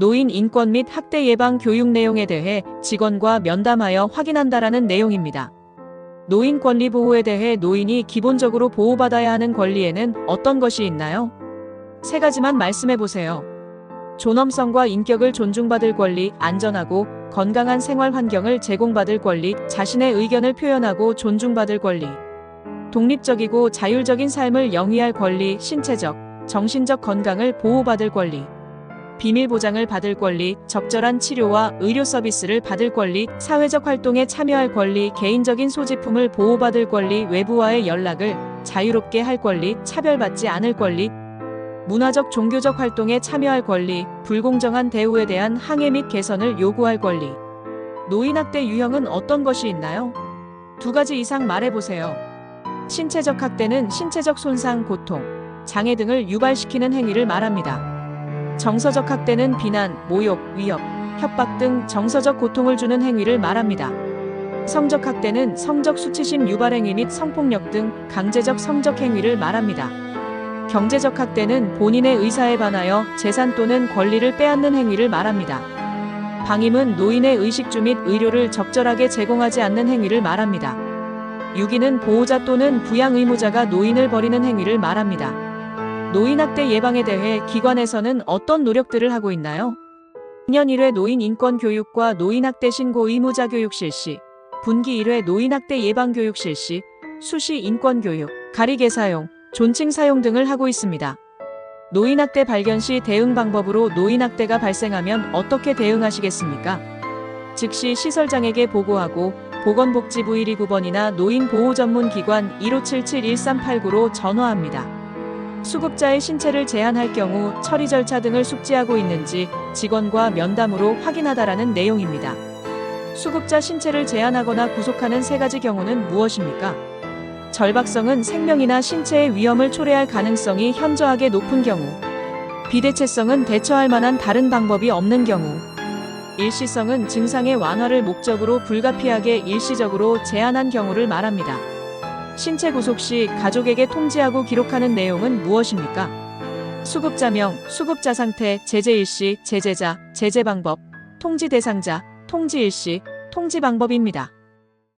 노인 인권 및 학대 예방 교육 내용에 대해 직원과 면담하여 확인한다라는 내용입니다. 노인 권리 보호에 대해 노인이 기본적으로 보호받아야 하는 권리에는 어떤 것이 있나요? 세 가지만 말씀해 보세요. 존엄성과 인격을 존중받을 권리, 안전하고 건강한 생활 환경을 제공받을 권리, 자신의 의견을 표현하고 존중받을 권리, 독립적이고 자율적인 삶을 영위할 권리, 신체적, 정신적 건강을 보호받을 권리, 비밀 보장을 받을 권리, 적절한 치료와 의료 서비스를 받을 권리, 사회적 활동에 참여할 권리, 개인적인 소지품을 보호받을 권리, 외부와의 연락을 자유롭게 할 권리, 차별받지 않을 권리, 문화적 종교적 활동에 참여할 권리, 불공정한 대우에 대한 항해 및 개선을 요구할 권리. 노인학대 유형은 어떤 것이 있나요? 두 가지 이상 말해보세요. 신체적 학대는 신체적 손상, 고통, 장애 등을 유발시키는 행위를 말합니다. 정서적 학대는 비난, 모욕, 위협, 협박 등 정서적 고통을 주는 행위를 말합니다. 성적 학대는 성적 수치심 유발 행위 및 성폭력 등 강제적 성적 행위를 말합니다. 경제적 학대는 본인의 의사에 반하여 재산 또는 권리를 빼앗는 행위를 말합니다. 방임은 노인의 의식주 및 의료를 적절하게 제공하지 않는 행위를 말합니다. 유기는 보호자 또는 부양 의무자가 노인을 버리는 행위를 말합니다. 노인학대 예방에 대해 기관에서는 어떤 노력들을 하고 있나요? 2년 1회 노인 인권 교육과 노인학대 신고 의무자 교육 실시, 분기 1회 노인학대 예방 교육 실시, 수시 인권 교육, 가리개 사용, 존칭 사용 등을 하고 있습니다. 노인학대 발견 시 대응 방법으로 노인학대가 발생하면 어떻게 대응하시겠습니까? 즉시 시설장에게 보고하고 보건복지부 129번이나 노인보호전문기관 1577-1389로 전화합니다. 수급자의 신체를 제한할 경우 처리 절차 등을 숙지하고 있는지 직원과 면담으로 확인하다라는 내용입니다. 수급자 신체를 제한하거나 구속하는 세 가지 경우는 무엇입니까? 절박성은 생명이나 신체의 위험을 초래할 가능성이 현저하게 높은 경우, 비대체성은 대처할 만한 다른 방법이 없는 경우, 일시성은 증상의 완화를 목적으로 불가피하게 일시적으로 제한한 경우를 말합니다. 신체 구속 시 가족에게 통지하고 기록하는 내용은 무엇입니까? 수급자명, 수급자 상태, 제재 일시, 제재자, 제재 방법, 통지 대상자, 통지 일시, 통지 방법입니다.